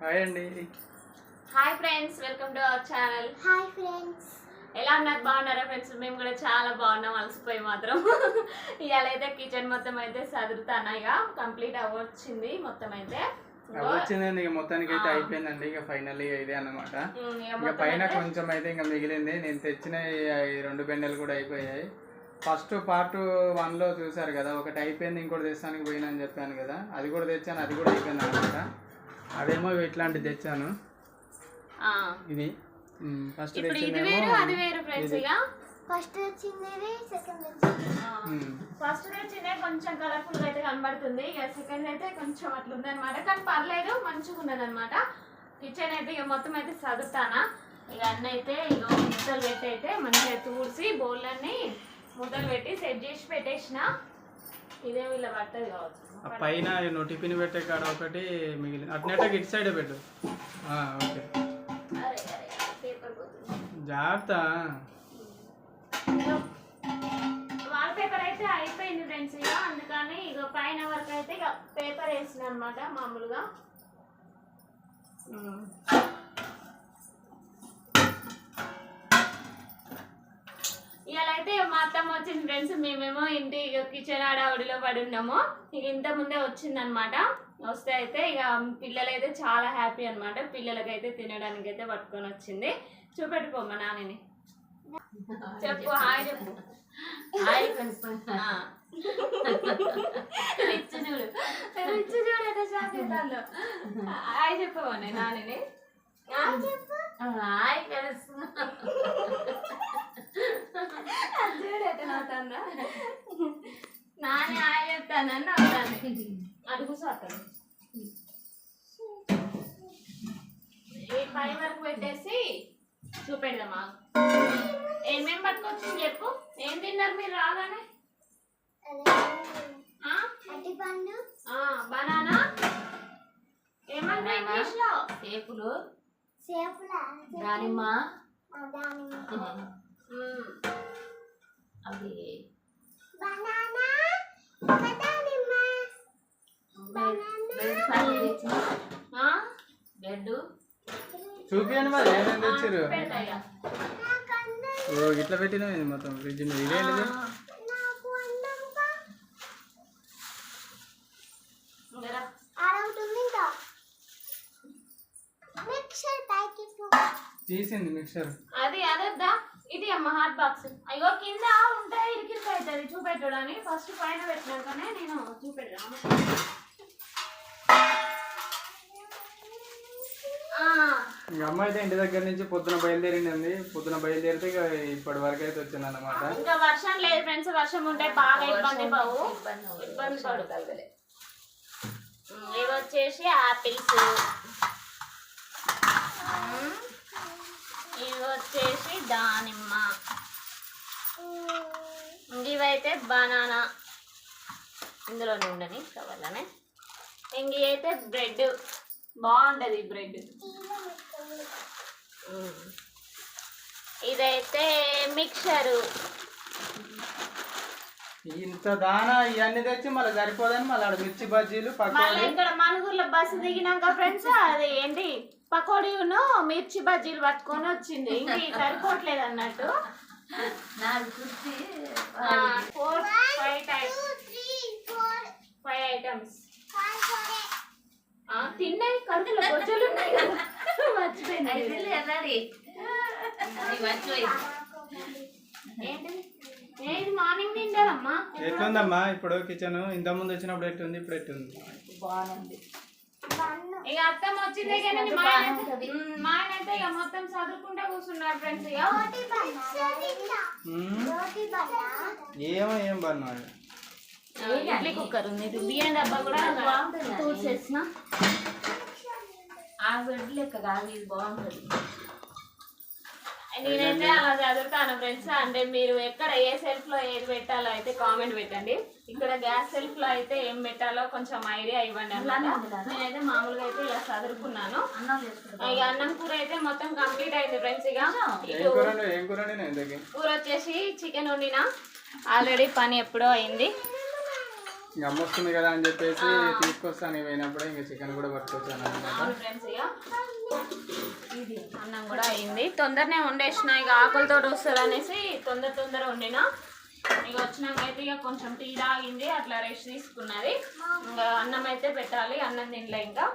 Hi అండి. Hi friends welcome to our channel. Hi friends. ఎలా ఉన్నారు? బాగున్నారా ఫ్రెండ్స్? మేము కూడా చాలా బాగున్నాం అలసిపోయి మాత్రం. ఇవాళ అయితే కిచెన్ మొత్తం అయితే సదురుతాను ఇక? కంప్లీట్ అవ్వచ్చింది మొత్తం అయితే. వచ్చిందండి ఇక మొత్తానికి అయితే. అయిపోయిందండి ఇక ఫైనల్ ఇదే అన్నమాట. ఉమ్, ఇక పైన కొంచెం అయితే ఇంకా మిగిలింది. నేను తెచ్చిన ఈ రెండు బెండలు కూడా అయిపోయాయి. ఫస్ట్ పార్ట్ వన్లో చూసారు కదా ఒకటి అయిపోయింది ఇంకోటి తెస్తానికి పోయినా అని చెప్పాను కదా. అది కూడా తెచ్చాను అది కూడా అయిపోయింది అనమాట అదేమో ఇట్లాంటిది తెచ్చాను. ఆ, ఇది. ఫస్ట్ ఇప్పుడు ఇది వేరు తెచ్చిందేమో అది వేరు ఫ్రెండ్స్ ఇక. ఫస్ట్ వచ్చింది సెకండ్ వచ్చింది ఫస్ట్ తెచ్చిందే కొంచెం కలర్ఫుల్గా అయితే కనబడుతుంది. ఇక సెకండ్ అయితే కొంచెం అట్లుంది అనమాట కానీ పర్లేదు మంచిగా ఉన్నది అనమాట కిచెన్ అయితే ఇక మొత్తం అయితే చదువుతానా ఇక అన్నీ అయితే ఇక ముద్దలు పెట్టి అయితే మంచిగా తూడ్చి బౌల్లన్నీ ముద్దలు పెట్టి సెట్ చేసి పెట్టేసిన. పైన నువ్వు టిఫిన్ పెట్టే కాడ ఒకటి మిగిలింది. అట్నట్టు ఇటు సైడే పెట్టు. ఓకే. జాగ్రత్త. వాల్ పేపర్ అయితే అయిపోయింది ఫ్రెండ్స్ ఇక. అందుకని ఇక పైన వరకు అయితే ఇక పేపర్ వేసిన అనమాట మామూలుగా. ఇవాళ అయితే మా అత్తమ్మ వచ్చింది ఫ్రెండ్స్ మేమేమో ఇంటి కిచెన్ ఆడవడిలో పడి ఉన్నాము. ఇక ఇంత ముందే వచ్చింది అనమాట వస్తే అయితే ఇక పిల్లలు అయితే చాలా హ్యాపీ అనమాట. పిల్లలకైతే తినడానికి అయితే పట్టుకొని వచ్చింది. చూపెట్టుకో మా నాన్నని. చెప్పు హాయ్ చెప్పు. హాయ్. రిచ్ చూడు. రిచ్ చూడు హాయ్ నాన్నని. ఆ? హాయ్ ఫ్రెండ్స్ అది చూడు ఎట్లా నవ్వుతుందా నాని హాయ్ చెప్తానని ఈ పై వరకు పెట్టేసి చూపెడదామా ఏమేం పట్టుకొచ్చింది చెప్పు ఏం తిన్నారు మీరు రాగానే బనానా ఏమన్నా ఇంగ్లీష్లో సేపులు సేపుల దానిమ్మ. దానిమ్మ అవి బనానా దానిమ్మ బెడ్ పళ్ళు తెచ్చిన బెడ్ చూపియండి మరి ఏమేమి తెచ్చారు ఓ ఇట్లా పెట్టినా మొత్తం ఫ్రిడ్జ్ మీద ఇదేంటిది? తీసింది మిక్సర్ అది ఇది అమ్మ హాట్ బాక్స్. అయ్యో కింద ఉంటాయి ఇరికిరికి అవుతుంది చూపెట్టడని ఫస్ట్ పైన పెట్టినాకనే నేను అమ్మ. అయితే ఇంటి దగ్గర నుంచి పొద్దున బయలుదేరింది పొద్దున బయలుదేరితే ఇక ఇప్పటి వరకు అయితే వచ్చింది అన్నమాట ఇంకా వర్షం లేదు ఫ్రెండ్స్. వర్షం ఉంటే బాగా ఇబ్బంది బావు ఇబ్బంది ఇవి వచ్చేసి ఆపిల్స్. ఇవి వచ్చేసి దానిమ్మ. ఇవైతే బనానా. ఇందులోనే ఉండని కవర్లోనే ఇంక అయితే బ్రెడ్. బాగుంటుంది బ్రెడ్. ఇదైతే మిక్చరు ఇంత దానా ఇవన్నీ తెచ్చి మళ్ళీ సరిపోదని మళ్ళీ ఆడ మిర్చి బజ్జీలు మళ్ళీ ఇక్కడ మనుగుర్లో బస్సు దిగినాక ఫ్రెండ్స్ అది ఏంటి? పకోడీను మిర్చి బజ్జీలు పట్టుకొని వచ్చింది. ఇంక సరిపోవట్లేదు అన్నట్టు. కుర్చీ four five times five items తిన్నాయి కడుపులో బొజ్జలు ఉన్నాయి. కదా మర్చిపోయింది మర్చిపోయి. ఏంటి? ఏది మార్నింగ్ తింటారమ్మా? ఎట్లుందమ్మా? ఇప్పుడు కిచెన్ ఇంత ముందు వచ్చినప్పుడు ఎట్లుంది ఇప్పుడు ఎట్లుంది బాగుంది. ఇక అత్తమ్మ వచ్చిందే కానీ మా మా ఇక మొత్తం చదువుకుంటా కూర్చున్నారు ఫ్రెండ్స్ ఏమో ఏం బన్నా ఇడ్లీ కుక్కర్ ఉంది. ఇది బియ్యం డబ్బా కూడా బాగుంటుంది. తూర్చేసిన ఆ బెడ్ లెక్క కాదు ఇది బాగుంటుంది. నేనైతే అలా చదువుతాను ఫ్రెండ్స్ అంటే మీరు ఎక్కడ ఏ సెల్ఫ్లో ఏది పెట్టాలో అయితే కామెంట్ పెట్టండి. ఇక్కడ గ్యాస్ సెల్ఫ్లో అయితే ఏం పెట్టాలో కొంచెం ఐడియా ఇవ్వండి అన్నమాట. నేనైతే మామూలుగా అయితే ఇలా చదువుకున్నాను. ఇక అన్నం కూర అయితే మొత్తం కంప్లీట్ అయింది ఫ్రెండ్స్ ఇక. కూర వచ్చేసి చికెన్ వండిన. ఆల్రెడీ పని ఎప్పుడో అయింది. ఇంక అమ్మ వస్తుంది కదా అని చెప్పేసి తీసుకొస్తాను. పోయినప్పుడు ఇంకా చికెన్ కూడా పట్టుకొచ్చాను అన్నం కూడా అయింది. తొందరనే వండేసిన. ఇక ఆకులతో వస్తుంది అనేసి తొందర తొందర వండిన. ఇక వచ్చినాక అయితే ఇక కొంచెం టీ తాగింది. అట్లా రెస్ట్ తీసుకున్నది. ఇంకా అన్నం అయితే పెట్టాలి. అన్నం తినలే ఇంకా.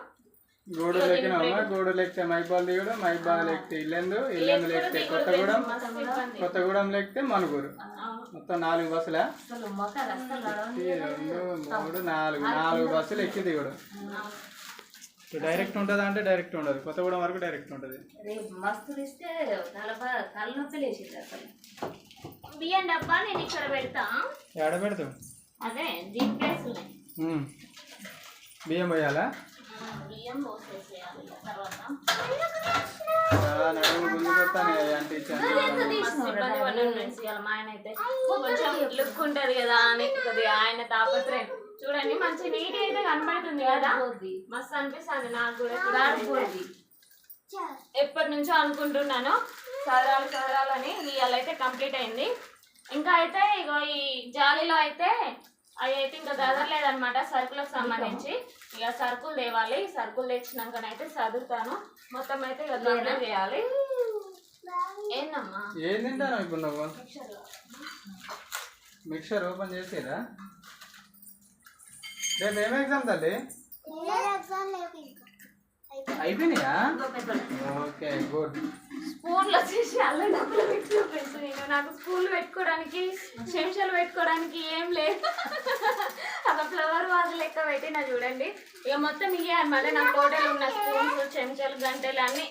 గూడు లెక్కినమ్మా గూడు లెక్కితే మైబాల్ దిగడం మైబాల్ లెక్కితే ఇల్లెందు ఇల్లెందు లెక్కితే కొత్తగూడెం కొత్తగూడెం లెక్కితే మనుగూరు. మొత్తం నాలుగు బస్సులా? మూడు నాలుగు నాలుగు బస్సులు ఎక్కి దిగడం డైరెక్ట్ ఉంటుందా అంటే డైరెక్ట్ ఉండదు. కొత్తగూడెం వరకు డైరెక్ట్ ఉంటుంది. రేపు మస్తు ఇస్తే తలప తలనొప్పి లేచింది అసలు. బియ్యం డబ్బా నేను ఇక్కడ పెడతా. పెడతావు? అదే ఉన్నాయి. బియ్యం పోయాలా? బియ్యం పోసేసేయాలి తర్వాత మా ఆయన అయితే కొంచెం లుక్ ఉంటది కదా అని కొద్దిగా ఆయన తాపత్రయం చూడండి మంచి నీట్ అయితే కనబడుతుంది కదా మస్తు అనిపిస్తుంది నాకు కూడా ఇప్పుడు ఎప్పటి నుంచో అనుకుంటున్నాను చదరాలు చదరాలని ఇవాళ అయితే కంప్లీట్ అయింది ఇంకా అయితే ఇగో ఈ జాలీలో అయితే అవి అయితే ఇంకా చదవలేదన్నమాట సరుకులకు సంబంధించి. ఇక సరుకులు తేవాలి సరుకులు తెచ్చినాకనైతే చదువుతాను మొత్తం అయితే ఇక కంప్లీట్ చేయాలి. ఏందమ్మా? ఏం తింటాను ఇప్పుడు నువ్వు? మిక్సర్ ఓపెన్ చేసేదా రేపు ఏం ఎగ్జామ్ తల్లి? ఎగ్జామ్ అయిపోయినాయా? Okay good. స్పూన్లు వచ్చేసి అల్లం డబ్బులు ఫ్రెండ్స్ నేను. నాకు స్పూన్లు పెట్టుకోవడానికి చెంచాలు పెట్టుకోవడానికి ఏం లేదు. ఒక ఫ్లవర్ వాజ్ లెక్క పెట్టిన చూడండి. ఇక మొత్తం ఇవే అనమాట నా టోటల్ ఉన్న స్పూన్స్ చెంచాలు గంటలు అన్ని.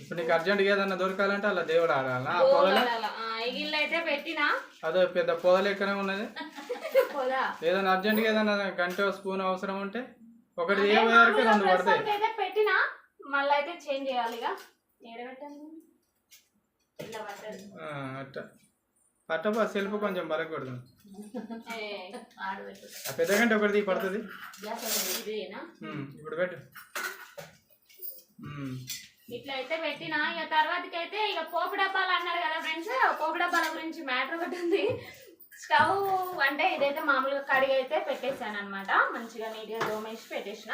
ఇప్పుడు నీకు అర్జెంట్గా ఏదన్నా దొరకాలంటే అలా దేవుడు ఆడాలా? పొదల ఇగిళ్ళు అయితే పెట్టినా. అదో పెద్ద పొద లెక్కనే ఉన్నది. ఏదైనా అర్జెంట్గా ఏదైనా గంట స్పూన్ అవసరం ఉంటే? ఒకటి తీయబోయారికి రెండు పడతాయి. అయితే పెట్టినా మళ్ళీ అయితే చేంజ్ చేయాలి ఇక. అట్ట. సెల్ఫ్ కొంచెం బలకూడదు ఏ, ఆడబెట్టు ఆ పెద్ద గంట ఒకటి పడుతుంది. ఇప్పుడు పెట్టు. ఇట్లా అయితే పెట్టిన ఇక తర్వాతకి అయితే ఇక పోపు డబ్బాలు అన్నారు కదా ఫ్రెండ్స్ పోపు డబ్బాల గురించి మ్యాటర్ ఒకటి ఉంది. స్టవ్ అంటే ఇదైతే మామూలుగా కడిగి అయితే పెట్టేశాను అనమాట మంచిగా నీట్గా దోమేసి పెట్టేసిన.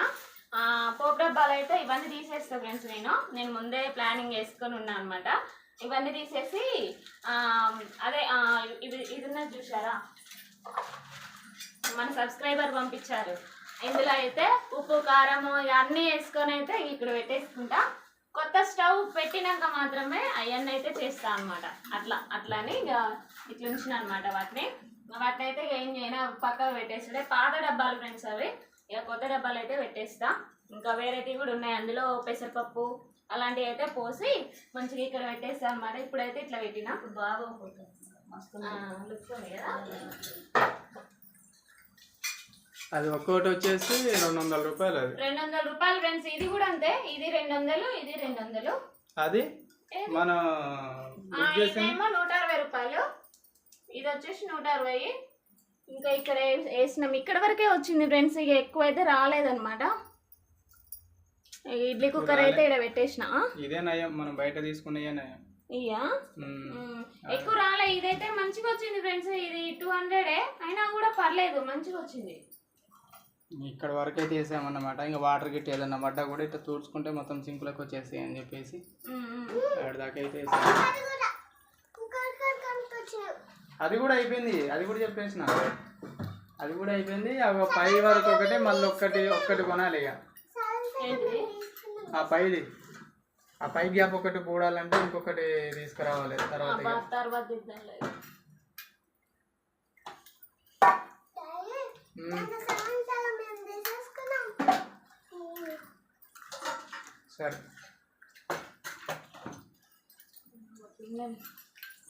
పోపు డబ్బాలు అయితే ఇవన్నీ తీసేస్తా ఫ్రెండ్స్ నేను. నేను ముందే ప్లానింగ్ వేసుకొని ఉన్నాను అనమాట ఇవన్నీ తీసేసి అదే ఇది ఇది ఉన్నది చూసారా మన సబ్స్క్రైబర్ పంపించారు. ఇందులో అయితే ఉప్పు కారము ఇవన్నీ వేసుకొని అయితే ఇక్కడ పెట్టేసుకుంటా. కొత్త స్టవ్ పెట్టినాక మాత్రమే అవన్నీ అయితే చేస్తా అనమాట అట్లా అట్లా అని ఇక ఇట్లా ఉంచిన అనమాట వాటిని. వాటిని అయితే ఏం చేయనా పక్కకు పెట్టేస్తుంటే పాత డబ్బాలు ఫ్రెండ్స్ అవి. ఇక కొత్త డబ్బాలు అయితే పెట్టేస్తా. ఇంకా వేరేటివి కూడా ఉన్నాయి. అందులో పెసరపప్పు అలాంటివి అయితే పోసి మంచిగా ఇక్కడ పెట్టేస్తా అనమాట ఇప్పుడైతే ఇట్లా పెట్టినా. బాగా మస్తు కదా? అది ఒక్కొక్కటి వచ్చేసి రెండు వందల రూపాయలు అది. రెండు వందల రూపాయలు ఫ్రెండ్స్ ఇది కూడా అంతే. ఇది రెండు వందలు ఇది రెండు వందలు అది మన ఇదేమో నూట అరవై రూపాయలు ఇది వచ్చేసి నూట అరవై ఇంకా ఇక్కడ వేసినాం. ఇక్కడ వరకే వచ్చింది ఫ్రెండ్స్ ఇక ఎక్కువ అయితే రాలేదన్నమాట. ఇడ్లీ కుక్కర్ అయితే ఇక్కడ పెట్టేసిన. ఇదే నయం మనం బయట తీసుకునే నయం. ఇయ్యా? ఎక్కువ రాలే. ఇదైతే మంచిగా వచ్చింది ఫ్రెండ్స్ ఇది టూ హండ్రెడే. అయినా కూడా పర్లేదు మంచిగా వచ్చింది. ఇక్కడ వరకు అయితే వేసామన్నమాట. ఇంకా వాటర్ గిట్ ఏదన్నా పడ్డా కూడా ఇట్లా తూడ్చుకుంటే మొత్తం సింకులోకి వచ్చేస్తాయి అని చెప్పేసి. ఆడ దాకా అయితే వేసాము. అది కూడా అయిపోయింది. అది కూడా చెప్పేసిన. అది కూడా అయిపోయింది. అవి పై వరకు ఒకటే మళ్ళీ ఒక్కటి ఒక్కటి కొనాలి ఇక. ఆ పైది. ఆ పై గ్యాప్ ఒకటి పూడాలంటే ఇంకొకటి తీసుకురావాలి తర్వాత. తర్వాత సరే.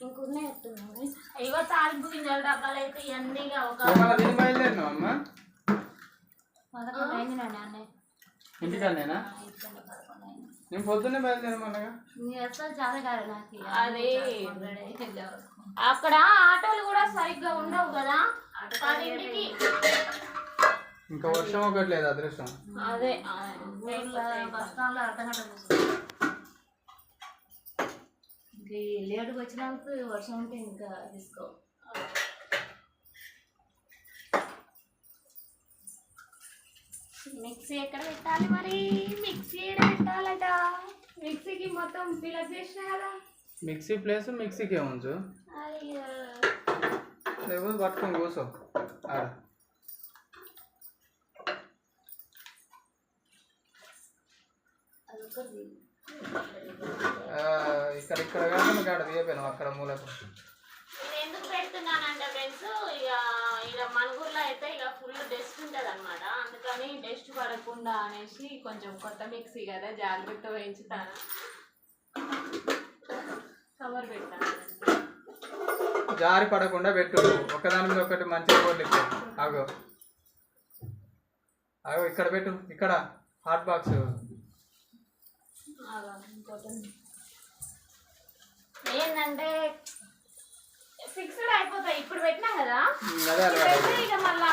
ఇంకున్నాయి ఎత్తున్నాయి. ఇగో తాలింపు గింజల డబ్బాలు అయితే ఇవన్నీ ఇక ఒక ఏమన్నా తిని బయలుదేరినావు అమ్మ? పదకొండు అయింది నాన్న నేను పొద్దున్నే. అది. అక్కడ ఆటోలు కూడా సరిగ్గా ఉండవు కదా. పదింటికి ఇంకా వర్షం ఒకటి లేదు అదృష్టం. అదే ఆ, ఊర్లో బస్ స్టాండ్లో అర్ధ గంట కూర్చున్నా. ఇంక ఈ లేటుగా వచ్చినందుకు వర్షం ఉంటే ఇంకా తీసుకో. మిక్సీ ఎక్కడ పెట్టాలి మరి? మిక్సీ ఎక్కడ పెట్టాలట. మిక్సీకి మొత్తం ఫిలప్ చేసిన కదా. మిక్సీ ప్లేస్ మిక్సీకే ఉంచు. అయ్యో. లేకపోతే పట్టుకొని కూర్చో ఆడ అదొకటి ఆ, ఇక్కడ ఇక్కడ కాకుండా కాడ తీయపోయినాం అక్కడ మూలకు. ఇది ఎందుకు పెడుతున్నానంటే ఫ్రెండ్స్ ఇక ఇక మనుగురులో అయితే ఇక ఫుల్ డస్ట్ ఉంటుంది అనమాట అందుకని డస్ట్ పడకుండా అనేసి కొంచెం కొత్త మిక్సీ కదా జాగ్రత్త కవర్ పెడతాను. జారి పడకుండా పెట్టు. ఒకదాని మీద ఒకటి మంచిగా పోలిస్తే ఆగో. ఆగో ఇక్కడ పెట్టు. ఇక్కడ హాట్ బాక్స్ ఇంకోటి. ఏంటంటే ఫిక్స్డ్ అయిపోతాయి. ఇప్పుడు పెట్టినా కదా? పెడితే ఇక మళ్ళా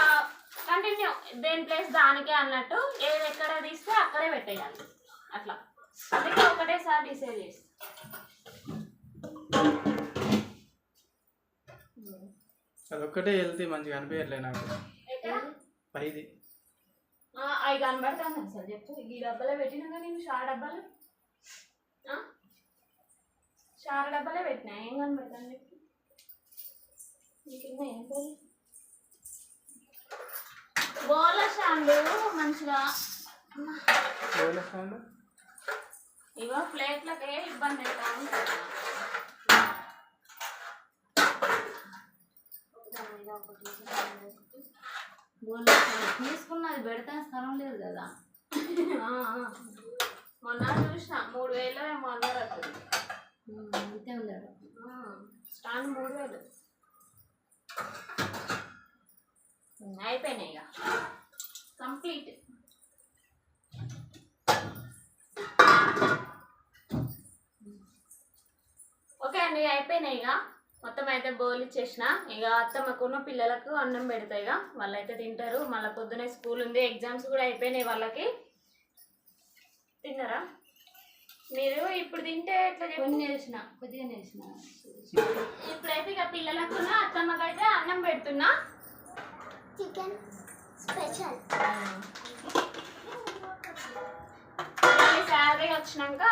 కంటిన్యూ దేని ప్లేస్ దానికే అన్నట్టు ఏది ఎక్కడ తీస్తే అక్కడే పెట్టేయాలి. అట్లా. అందుకే ఒకటేసారి డిసైడ్ చేసి. అదొక్కటే వెళ్తే మంచిగా అనిపించట్లే నాకు. పైది. అవి కనబడతాను సార్ చెప్పు. ఈ డబ్బాలో పెట్టినాక నేను షార్ డబ్బాలు? షార్ డబ్బాలే పెట్టినా. ఏం కనబడతాను ఏం పేరు గోల షాండ్లు మంచిగా. ఎవరి sound? ఇగో ప్లేట్లకే ఇబ్బంది అవుతా ఉంటుంది. గోల్డ్ తీసుకున్నది పెడతా స్థలం లేదు కదా. మొన్న చూసిన మూడు వేలు ఏమో అన్నారు అంతే ఉన్నాడు స్టాండ్ మూడు వేలు అయిపోయినాయి ఇక కంప్లీట్. ఓకే అండి అయిపోయినాయి ఇక మొత్తం అయితే బోల్ ఇచ్చేసిన. ఇక అత్తమ్మకున్న పిల్లలకు అన్నం పెడతాయి ఇక. వాళ్ళైతే తింటారు. మళ్ళీ పొద్దునే స్కూల్ ఉంది. ఎగ్జామ్స్ కూడా అయిపోయినాయి వాళ్ళకి. తిన్నారా? మీరు ఇప్పుడు తింటే ఎట్లా కొన్ని వేసిన కొద్దిగా వేసిన ఇప్పుడైతే ఇక పిల్లలకు అత్తమ్మకైతే అన్నం పెడుతున్నా. Chicken special. శాలరీ వచ్చినాక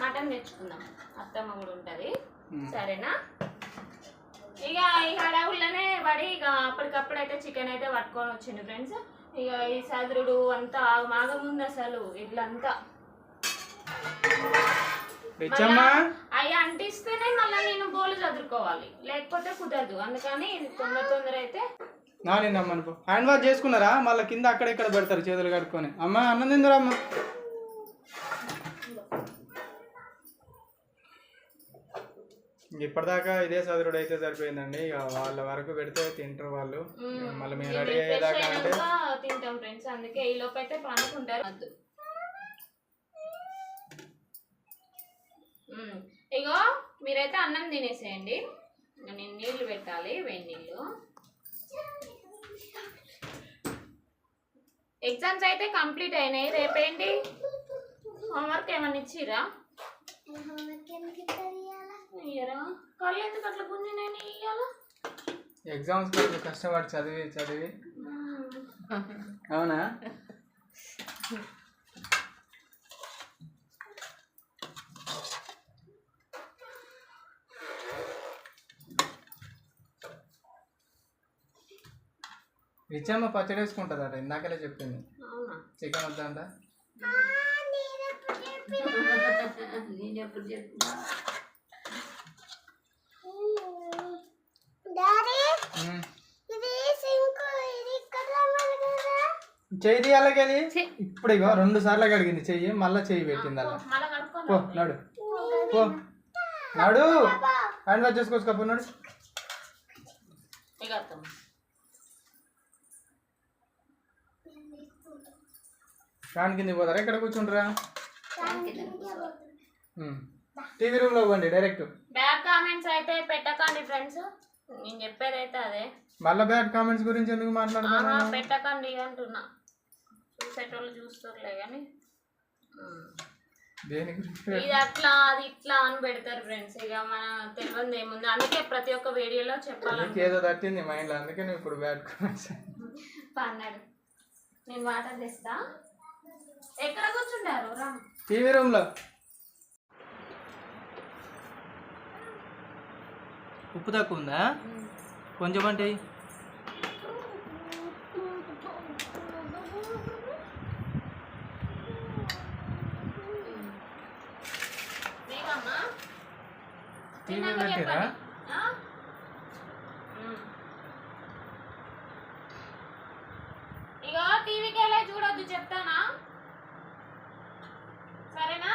మటన్ తెచ్చుకుందాం. అత్తమ్మ కూడా ఉంటుంది. సరేనా? ఇక ఈ హడావుల్లోనే పడి ఇక అప్పటికప్పుడు అయితే చికెన్ అయితే పట్టుకొని వచ్చింది ఫ్రెండ్స్. ఇక ఈ సదురుడు అంతా మాగముంది అసలు ఇట్లంతా అవి అంటిస్తేనే మళ్ళీ నేను బోలు చదువుకోవాలి. లేకపోతే కుదరదు. అందుకని తొందర తొందర అయితే నా నిన్న అమ్మను పో హ్యాండ్ వాష్ చేసుకున్నారా? మళ్ళీ కింద అక్కడ ఇక్కడ పెడతారు చేతులు కడుక్కొని. అమ్మ అన్నం తిందురా అమ్మ ఇప్పటిదాకా ఇదే చదువుడు అయితే సరిపోయిందండి. ఇక వాళ్ళ వరకు పెడితే తింటారు వాళ్ళు. మళ్ళీ మేము రెడీ అయ్యేదాకా అంటే తింటాం ఫ్రెండ్స్ అందుకే ఈ లోపు అయితే పండుకుంటారు వద్దు మ్మ్. ఇగో మీరైతే అన్నం తినేసేయండి. నేను నీళ్ళు పెట్టాలి వేడి నీళ్ళు. ఎగ్జామ్స్ అయితే కంప్లీట్ అయినాయి. రేపేంటి? హోంవర్క్ ఏమన్నా ఇచ్చిరా కళ్ళు ఎందుకు అట్లా ఇయ్యాలా? ఎగ్జామ్స్ కొంచెం కష్టపడి చదివి చదివి. అవునా? రిచమ్మ పచ్చడి వేసుకుంటుందట ఇందాకలే చెప్పింది. చికెన్ వద్దంట. చెయ్యి తీయాలకెళ్ళి ఇప్పుడు ఇగో రెండు సార్లు కడిగింది చెయ్యి మళ్ళీ చెయ్యి పెట్టింది అలా. పో నడు. పో. నడు. హ్యాండ్ వాష్ చేసుకోవచ్చు కప్పు నడు ఇక అత్తమ్మ ఫ్యాన్ కింద పోతారా? ఇక్కడ కూర్చుంటారా. టీవీ రూమ్లో పోండి డైరెక్ట్. బ్యాడ్ కామెంట్స్ అయితే పెట్టకండి ఫ్రెండ్స్. నేను చెప్పేది అయితే అదే. మళ్ళీ బ్యాడ్ కామెంట్స్ గురించి ఎందుకు మాట్లాడుతున్నా పెట్టకండి అంటున్నా. చూసేటోళ్ళు చూస్తారులే కానీ ఉమ్. దేని గురించి? ఇది అట్లా అది ఇట్లా అని పెడతారు ఫ్రెండ్స్. ఇక మన తెలియదు ఏముంది? అందుకే ప్రతి ఒక్క వీడియోలో చెప్పాలని నీకు ఏదో తట్టింది మైండ్లో అందుకే నువ్వు ఇప్పుడు బ్యాడ్ కామెంట్స్. పన్నాడు. నేను వాటర్ తెస్తా. ఎక్కడ కూర్చుంటారు? రమ్ టీవీ రూమ్లో. ఉప్పు తక్కువ ఉందా? కొంచెం అంటే. టీవీ పెట్టిరా చెప్పండి. ఆ? ఉమ్. ఇగో టీవీకి వెళ్ళే చూడొద్దు చెప్తానా సరేనా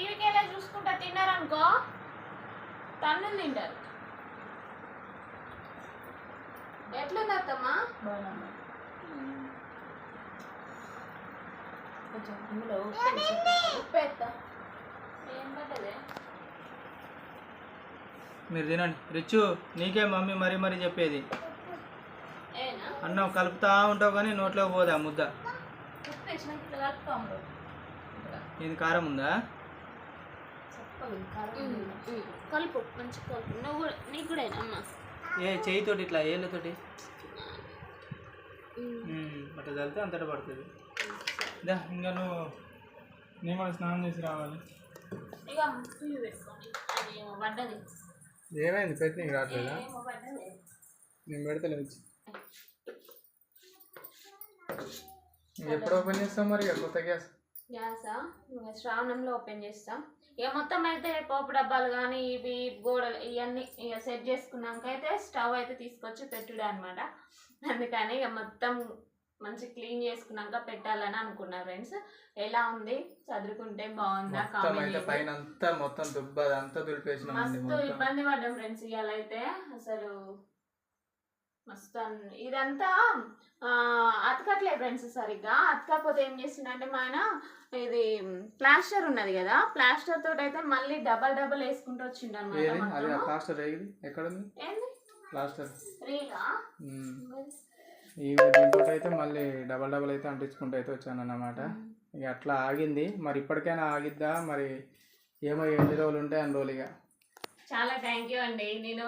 చూసుకుంటా తిన్నారనుకో? తన్నులు తింటారు. ఎట్లుంది అత్తమ్మా? కొంచెం ఉప్పు ఏం మీరు తినండి. రిచ్చు నీకే మమ్మీ మరీ మరీ చెప్పేది. ఏనా? అన్నం కలుపుతా ఉంటావు కానీ నోట్లోకి పోదా ముద్ద. ఇది కారం ఉందా? కలుపు మంచి కలుపు. నువ్వు కూడా నీకు కూడా అమ్మ? ఏ చేయితోటి ఇట్లా ఏళ్ళతోటి? అట్లా చల్లితే అంతటా పడుతుంది. దా ఇంకా నువ్వు నేను కూడా స్నానం చేసి రావాలి. ఇక టీవీ పెట్టుకోండి అది ఏమో పడ్డది ఏమైంది? పెట్టి నీకు రావట్లేదా? నేను పెడతలే వచ్చి నువ్వు ఎప్పుడు ఓపెన్ చేస్తావు మరి? ఇక కొత్త గ్యాస్? గ్యాసా? ఇంకా శ్రావణంలో ఓపెన్ చేస్తాం. ఇక మొత్తం అయితే పోపు డబ్బాలు కానీ ఇవి గోడలు ఇవన్నీ ఇక సెట్ చేసుకున్నాక అయితే స్టవ్ అయితే తీసుకొచ్చి పెట్టుడే అనమాట అందుకని ఇక మొత్తం మంచి క్లీన్ చేసుకున్నాక పెట్టాలని అనుకున్నా ఫ్రెండ్స్. ఎలా ఉంది? చదువుకుంటే బాగుందా? మొత్తం ఇబ్బంది పడ్డాం ఫ్రెండ్స్ ఇవాళ అయితే. అసలు మస్తు ఇదంతా ఆ, అతకట్లేదు ఫ్రెండ్స్ సరిగ్గా. అతకపోతే ఏం చేసిందంటే మా ఆయన ఇది ప్లాస్టర్ ఉన్నది కదా ప్లాస్టర్ తోటి అయితే మళ్ళీ డబల్ డబల్ వేసుకుంటూ వచ్చిండు అనమాట ప్లాస్టర్ ఎక్కడ ఉంది ప్లాస్టర్. ఈ దీంతో అయితే మళ్ళీ డబల్ డబల్ అయితే అంటించుకుంటూ అయితే వచ్చాను అన్నమాట ఇక అట్లా ఆగింది. మరి ఇప్పటికైనా ఆగిద్దా? మరి ఏమో ఎన్ని రోజులు ఉంటాయి అన్ని రోజులు ఇక. చాలా థ్యాంక్ యూ అండి. నేను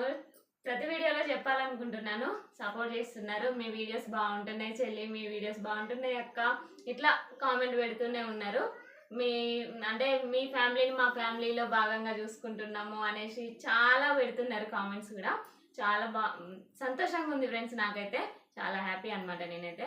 ప్రతి వీడియోలో చెప్పాలనుకుంటున్నాను. సపోర్ట్ చేస్తున్నారు. మీ వీడియోస్ బాగుంటున్నాయి చెల్లి. మీ వీడియోస్ బాగుంటున్నాయి అక్క. ఇట్లా కామెంట్ పెడుతూనే ఉన్నారు. మీ అంటే మీ ఫ్యామిలీని మా ఫ్యామిలీలో భాగంగా చూసుకుంటున్నాము అనేసి చాలా పెడుతున్నారు కామెంట్స్ కూడా. చాలా బా సంతోషంగా ఉంది ఫ్రెండ్స్ నాకైతే. చాలా హ్యాపీ అనమాట నేనైతే.